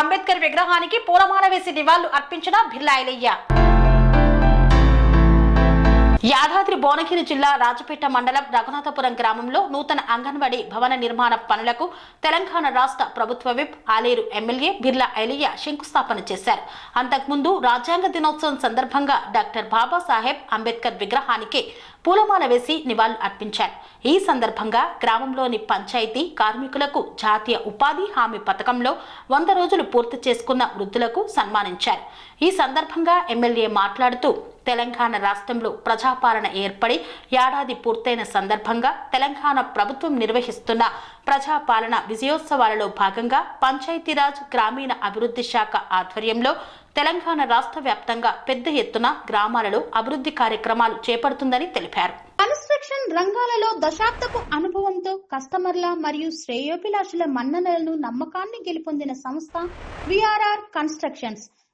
అంబేద్కర్ విగ్రహానికి పూలమాల వేసి నివాళులు అర్పించిన బిర్లా ఐలయ్య యాదాద్రి భువనగిరి జిల్లా రాజపేట మండలం రఘునాథపురం గ్రామంలో నూతన అంగన్వాడీ భవన నిర్మాణ పనులకు తెలంగాణ రాష్ట్ర ప్రభుత్వ విప్ ఆలేరు ఎమ్మెల్యే బిర్లా ఐలయ్య శంకుస్థాపన చేశారు. అంతకుముందు రాజ్యాంగ దినోత్సవం సందర్భంగా డాక్టర్ బాబాసాహెబ్ అంబేద్కర్ విగ్రహానికి పూలమాల వేసి నివాళులు అర్పించారు. ఈ సందర్భంగా గ్రామంలోని పంచాయతీ కార్మికులకు జాతీయ ఉపాధి హామీ పథకంలో వంద రోజులు పూర్తి చేసుకున్న వృద్ధులకు సన్మానించారు. ఈ సందర్భంగా ఎమ్మెల్యే మాట్లాడుతూ తెలంగాణ రాష్ట్రంలో ప్రజాపాలన ఏర్పడి ఏడాది పూర్తయిన సందర్భంగా తెలంగాణ ప్రభుత్వం నిర్వహిస్తున్న ప్రజాపాలన విజయోత్సవాలలో భాగంగా పంచాయతీరాజ్ గ్రామీణ అభివృద్ధి శాఖ ఆధ్వర్యంలో తెలంగాణ రాష్ట్ర వ్యాప్తంగా పెద్ద ఎత్తున గ్రామాలలో అభివృద్ధి కార్యక్రమాలు చేపడుతుందని తెలిపారు. కన్స్ట్రక్షన్ రంగాలలో దశాబ్దపు అనుభవంతో కస్టమర్ల మరియు శ్రేయోభిలాషుల మన్ననలను నమ్మకాన్ని గెలుపొందిన సంస్థ విఆర్ఆర్ కన్స్ట్రక్షన్స్.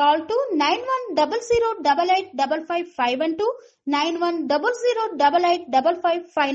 Call to 9100 88